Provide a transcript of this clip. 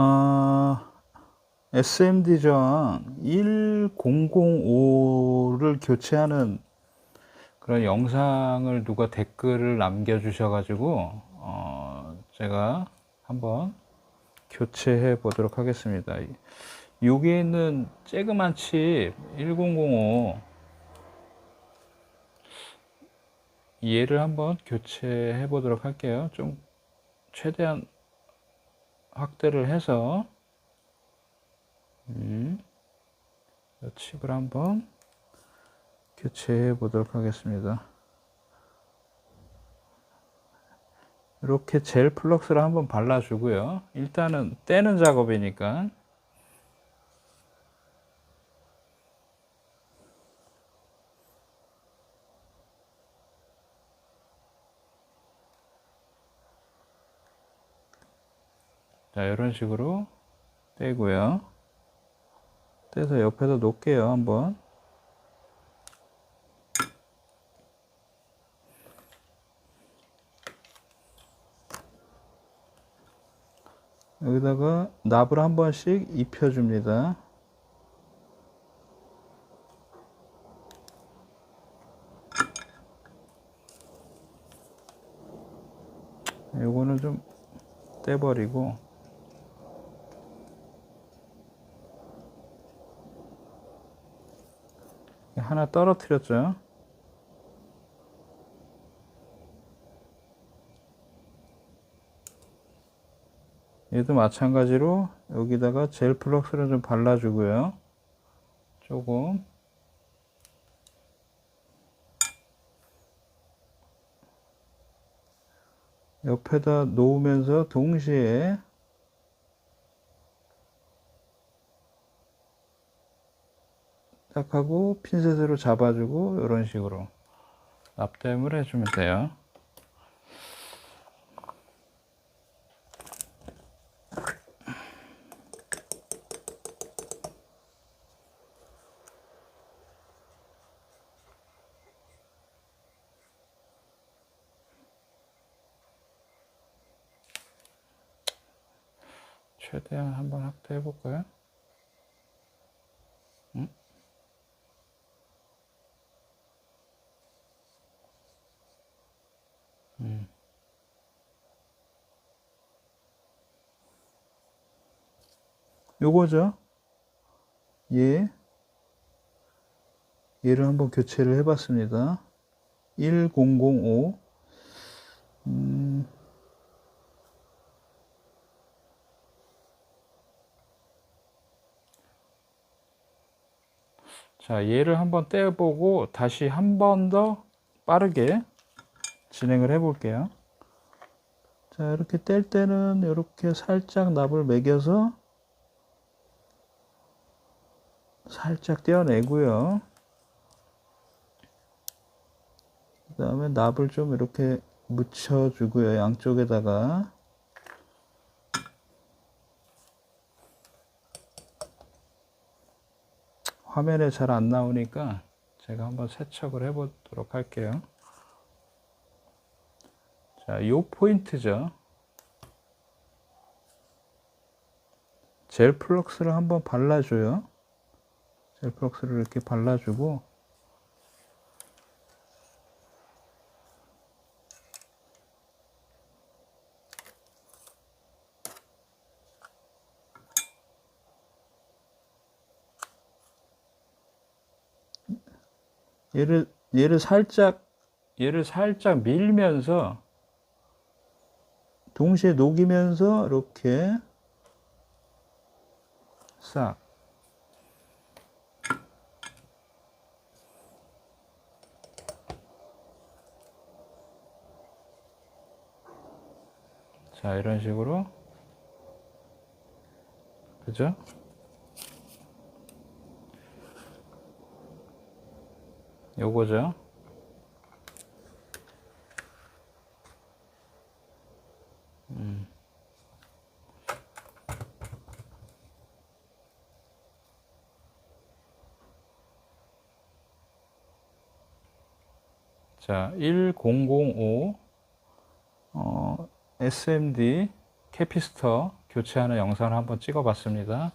어, SMD 전 1005를 교체하는 그런 영상을 누가 댓글을 남겨주셔가지고, 어, 제가 한번 교체해 보도록 하겠습니다. 여기에 있는 쬐그만 칩 1005, 얘를 한번 교체해 보도록 할게요. 좀 최대한 확대를 해서 음, 이 칩을 한번 교체해 보도록 하겠습니다. 이렇게 젤 플럭스를 한번 발라주고요. 일단은 떼는 작업이니까 자, 이런 식으로 떼고요. 떼서 옆에다 놓을게요, 한번. 여기다가 납을 한 번씩 입혀줍니다. 요거는 좀 떼버리고 하나 떨어뜨렸죠. 얘도 마찬가지로 여기다가 젤 플럭스를 좀 발라주고요. 조금 옆에다 놓으면서 동시에 딱 하고 핀셋으로 잡아주고 이런 식으로 납땜을 해주면 돼요. 최대한 한번 확대해 볼까요? 음? 요거죠. 얘. 얘를 한번 교체를 해봤습니다. 1005. 음. 자, 얘를 한번 떼보고 다시 한 번 더 빠르게 진행을 해 볼게요. 자, 이렇게 뗄 때는 이렇게 살짝 납을 매겨서 살짝 떼어내고요. 그 다음에 납을 좀 이렇게 묻혀주고요. 양쪽에다가. 화면에 잘 안 나오니까 제가 한번 세척을 해 보도록 할게요. 자, 요 포인트죠. 젤 플럭스를 한번 발라줘요. 젤 플럭스를 이렇게 발라주고 얘를 얘를 살짝 얘를 살짝 밀면서 동시에 녹이면서 이렇게 싹 자, 이런 식으로 그죠? 요거죠. 음. 자, 1005 어, SMD 캐피스터 교체하는 영상을 한번 찍어 봤습니다.